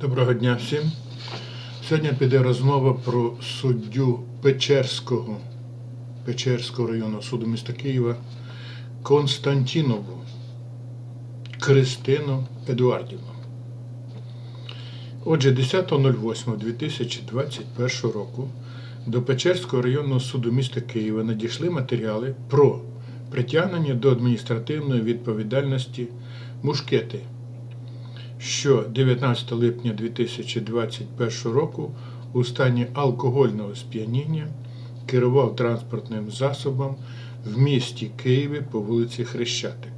Доброго дня всім. Сьогодні піде розмова про суддю Печерського, Печерського районного суду міста Києва Константінову Кристину Едуардівну. Отже, 10.08.2021 року до Печерського районного суду міста Києва надійшли матеріали про притягнення до адміністративної відповідальності мушкети що 19 липня 2021 року у стані алкогольного сп'яніння керував транспортним засобом в місті Києві по вулиці Хрещатик.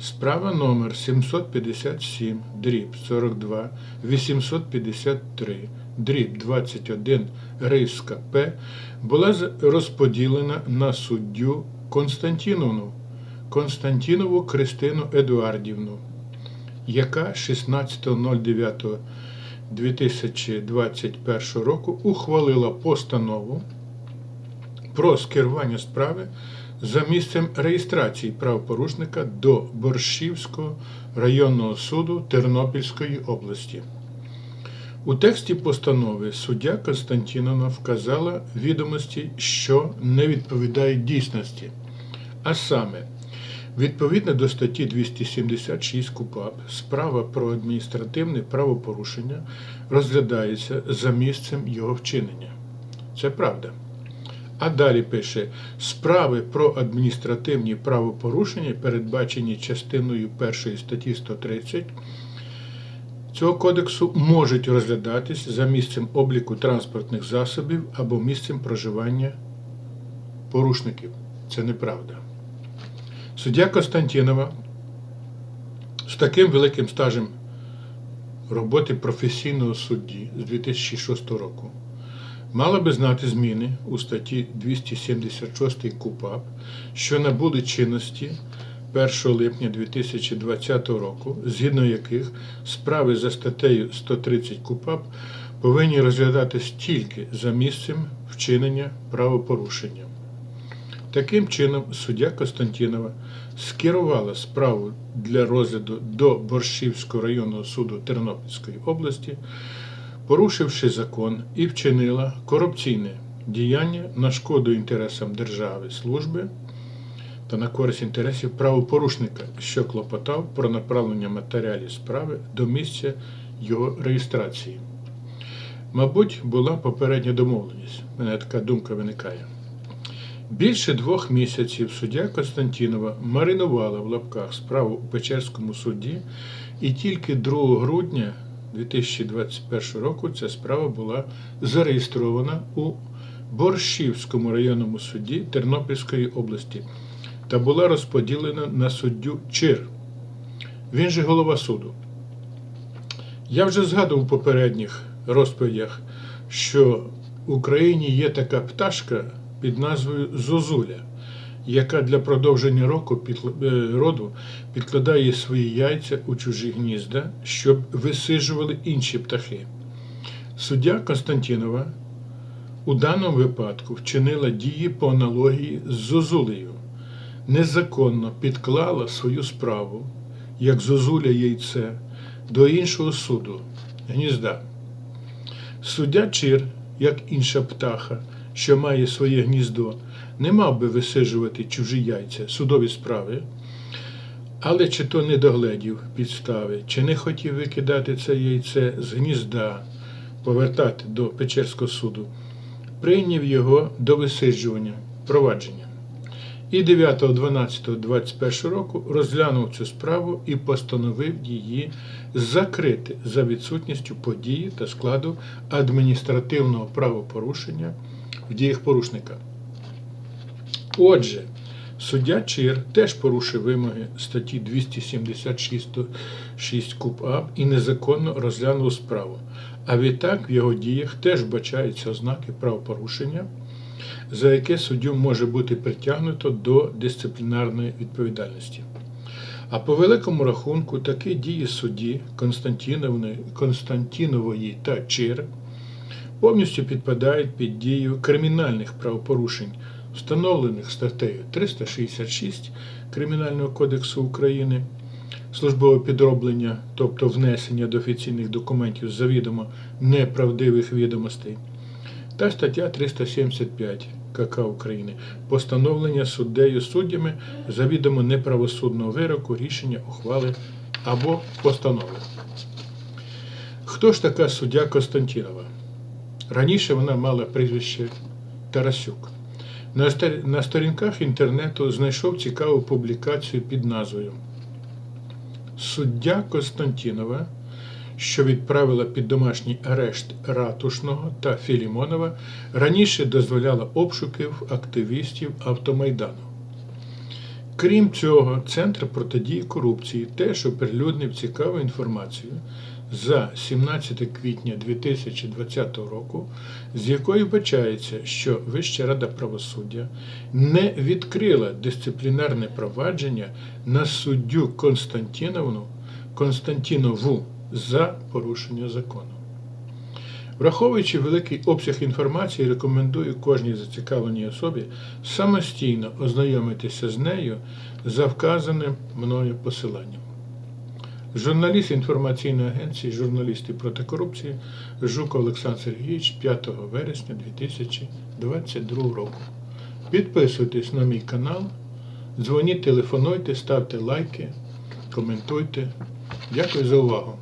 Справа номер 757 дріб 42 853 дріб 21 Риска П була розподілена на суддю Константіновну Константінову Кристину Едуардівну яка 16.09.2021 року ухвалила постанову про скерування справи за місцем реєстрації правопорушника до Борщівського районного суду Тернопільської області. У тексті постанови суддя Константіновна вказала відомості, що не відповідають дійсності, а саме Відповідно до статті 276 КУПАП, справа про адміністративне правопорушення розглядається за місцем його вчинення. Це правда. А далі пише: справи про адміністративні правопорушення, передбачені частиною 1 статті 130 цього кодексу, можуть розглядатись за місцем обліку транспортних засобів або місцем проживання порушників. Це неправда. Суддя Константінова з таким великим стажем роботи професійного судді з 2006 року мала би знати зміни у статті 276 КУПАП, що набули чинності 1 липня 2020 року, згідно яких справи за статтею 130 КУПАП повинні розглядатись тільки за місцем вчинення правопорушення. Таким чином, суддя Константінова скерувала справу для розгляду до Борщівського районного суду Тернопільської області, порушивши закон і вчинила корупційне діяння на шкоду інтересам держави, служби та на користь інтересів правопорушника, що клопотав про направлення матеріалів справи до місця його реєстрації. Мабуть, була попередня домовленість. У мене така думка виникає. Більше двох місяців суддя Константінова маринувала в лапках справу у Печерському суді, і тільки 2 грудня 2021 року ця справа була зареєстрована у Борщівському районному суді Тернопільської області та була розподілена на суддю Чир. Він же голова суду. Я вже згадував у попередніх розповідях, що в Україні є така пташка під назвою Зозуля, яка для продовження року е, роду підкладає свої яйця у чужі гнізда, щоб висижували інші птахи. Суддя Константінова у даному випадку вчинила дії по аналогії з Зозулею, незаконно підклала свою справу, як Зозуля яйце, до іншого суду гнізда. Суддя Чир, як інша птаха, що має своє гніздо, не мав би висижувати чужі яйця судові справи, але чи то не догледів підстави, чи не хотів викидати це яйце з гнізда, повертати до Печерського суду, прийняв його до висиджування провадження. І 9.12.21 року розглянув цю справу і постановив її закрити за відсутністю події та складу адміністративного правопорушення в діях порушника. Отже, суддя Чир теж порушив вимоги статті 276 6 КУПАП і незаконно розглянув справу. А відтак в його діях теж бачаються ознаки правопорушення, за яке суддю може бути притягнуто до дисциплінарної відповідальності. А по великому рахунку такі дії судді Константінової та Чир повністю підпадають під дію кримінальних правопорушень, встановлених статтею 366 Кримінального кодексу України службове підроблення, тобто внесення до офіційних документів завідомо неправдивих відомостей, та стаття 375 КК України постановлення суддею суддями завідомо неправосудного вироку, рішення, ухвали або постанови. Хто ж така суддя Константінова? Раніше вона мала прізвище Тарасюк. На сторінках інтернету знайшов цікаву публікацію під назвою Суддя Константінова, що відправила під домашній арешт Ратушного та Філімонова, раніше дозволяла обшуки в активістів Автомайдану. Крім цього, Центр протидії корупції теж оприлюднив цікаву інформацію за 17 квітня 2020 року, з якої вбачається, що Вища рада правосуддя не відкрила дисциплінарне провадження на суддю Константіновну Константінову за порушення закону. Враховуючи великий обсяг інформації, рекомендую кожній зацікавленій особі самостійно ознайомитися з нею за вказаним мною посиланням. Журналіст інформаційної агенції Журналісти проти корупції Жуков Олександр Сергійович 5 вересня 2022 року. Підписуйтесь на мій канал, дзвоніть, телефонуйте, ставте лайки, коментуйте. Дякую за увагу.